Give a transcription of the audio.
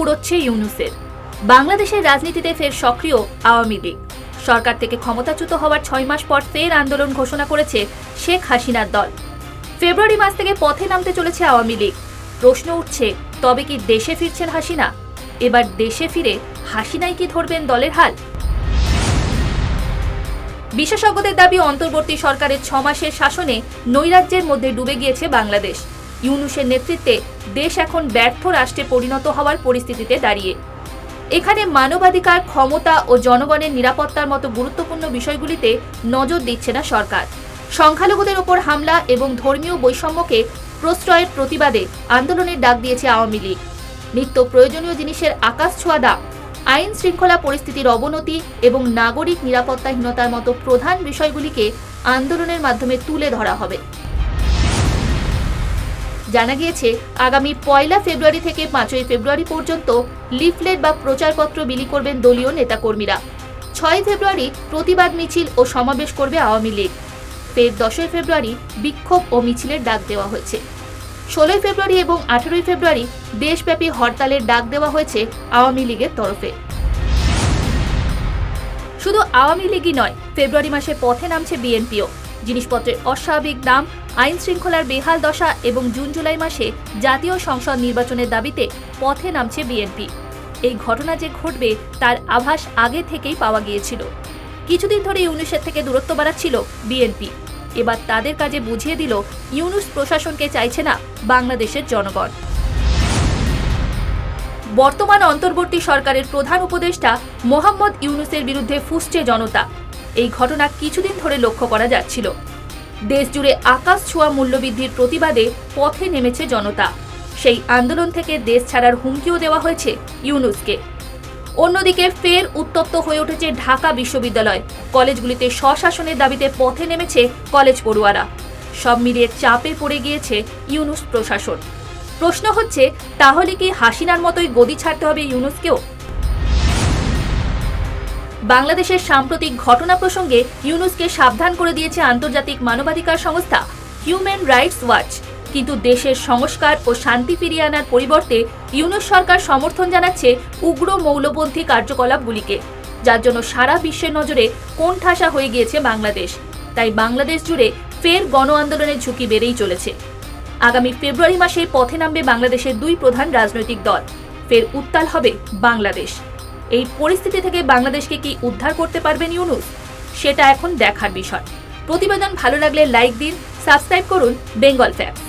ফুরোচ্ছে ইউনুসের। বাংলাদেশের রাজনীতিতে ফের সক্রিয় আওয়ামী লীগ। সরকার থেকে ক্ষমতাচ্যুত হওয়ার ছয় মাস পর ফের আন্দোলন ঘোষণা করেছে শেখ হাসিনার দল। ফেব্রুয়ারি মাস থেকে পথে নামতে চলেছে আওয়ামী লীগ। প্রশ্ন উঠছে, তবে কি দেশে ফিরছেন হাসিনা? এবার দেশে ফিরে হাসিনাই কি ধরবেন দলের হাল? বিশেষজ্ঞদের দাবি, অন্তর্বর্তী সরকারের ছ মাসের শাসনে নৈরাজ্যের মধ্যে ডুবে গিয়েছে বাংলাদেশ। ইউনুসের নেতৃত্বে দেশ এখন ব্যর্থ রাষ্ট্রে পরিণত হওয়ার পরিস্থিতিতে দাঁড়িয়ে। এখানে মানবাধিকার, ক্ষমতা ও জনগণের নিরাপত্তার মতো গুরুত্বপূর্ণ বিষয়গুলিতে নজর দিচ্ছে না সরকার। সংখ্যালঘুদের ওপর হামলা এবং ধর্মীয় বৈষম্যকে প্রশ্রয়ের প্রতিবাদে আন্দোলনের ডাক দিয়েছে আওয়ামী লীগ। নিত্য প্রয়োজনীয় জিনিসের আকাশ ছোঁয়া দাম, আইন শৃঙ্খলা পরিস্থিতির অবনতি এবং নাগরিক নিরাপত্তাহীনতার মতো প্রধান বিষয়গুলিকে আন্দোলনের মাধ্যমে তুলে ধরা হবে। জানা গিয়েছে, আগামী পয়লা ফেব্রুয়ারি থেকে পাঁচই ফেব্রুয়ারি পর্যন্ত লিফলেট বা প্রচারপত্র বিলি করবেন দলীয় নেতাকর্মীরা। ছয় ফেব্রুয়ারি প্রতিবাদ মিছিল ও সমাবেশ করবে আওয়ামী লীগ। ফের দশই ফেব্রুয়ারি বিক্ষোভ ও মিছিলের ডাক দেওয়া হয়েছে। ষোলোই ফেব্রুয়ারি এবং আঠারোই ফেব্রুয়ারি দেশব্যাপী হরতালের ডাক দেওয়া হয়েছে আওয়ামী লীগের তরফে। শুধু আওয়ামী লীগই নয়, ফেব্রুয়ারি মাসে পথে নামছে বিএনপিও। জিনিসপত্রের অস্বাভাবিক দাম, আইন শৃঙ্খলার বেহাল দশা এবং জুন জুলাই মাসে জাতীয় সংসদ নির্বাচনের দাবিতে পথে নামছে বিএনপি। এই ঘটনা যে ঘটবে তার আভাস আগে থেকেই পাওয়া গিয়েছিল। কিছুদিন ধরে ইউনুসের থেকে দূরত্ব বাড়াচ্ছিল বিএনপি। এবার তাদের কাজে বুঝিয়ে দিল, ইউনুস প্রশাসনকে চাইছে না বাংলাদেশের জনগণ। বর্তমান অন্তর্বর্তী সরকারের প্রধান উপদেষ্টা মোহাম্মদ ইউনুসের বিরুদ্ধে ফুসছে জনতা। এই ঘটনা কিছুদিন ধরে লক্ষ্য করা যাচ্ছিল। দেশ জুড়ে আকাশ ছোঁয়া মূল্যবৃদ্ধির প্রতিবাদে পথে নেমেছে জনতা। সেই আন্দোলন থেকে দেশ ছাড়ার হুমকিও দেওয়া হয়েছে ইউনুসকে। অন্যদিকে ফের উত্তপ্ত হয়ে উঠেছে ঢাকা বিশ্ববিদ্যালয়। কলেজগুলিতে স্বশাসনের দাবিতে পথে নেমেছে কলেজ পড়ুয়ারা। সব মিলিয়ে চাপে পড়ে গিয়েছে ইউনুস প্রশাসন। প্রশ্ন হচ্ছে, তাহলে কি হাসিনার মতোই গদি ছাড়তে হবে ইউনুসকেও? বাংলাদেশের সাম্প্রতিক ঘটনা প্রসঙ্গে ইউনুসকে সাবধান করে দিয়েছে আন্তর্জাতিক মানবাধিকার সংস্থা হিউম্যান রাইটস ওয়াচ। কিন্তু দেশের সংস্কার ও শান্তি ফিরিয়ে আনার পরিবর্তে ইউনুস সরকার সমর্থন জানাচ্ছে উগ্র মৌলপন্থী কার্যকলাপগুলিকে, যার জন্য সারা বিশ্বের নজরে কোণঠাসা হয়ে গিয়েছে বাংলাদেশ। তাই বাংলাদেশ জুড়ে ফের গণ আন্দোলনের ঝুঁকি বেড়েই চলেছে। আগামী ফেব্রুয়ারি মাসে পথে নামবে বাংলাদেশের দুই প্রধান রাজনৈতিক দল। ফের উত্তাল হবে বাংলাদেশ। এই পরিস্থিতি থেকে বাংলাদেশকে কি উদ্ধার করতে পারবেন ইউনুস সেটা এখন দেখার বিষয়। প্রতিবেদন ভালো লাগলে লাইক দিন, সাবস্ক্রাইব করুন বেঙ্গল ফ্যাক্স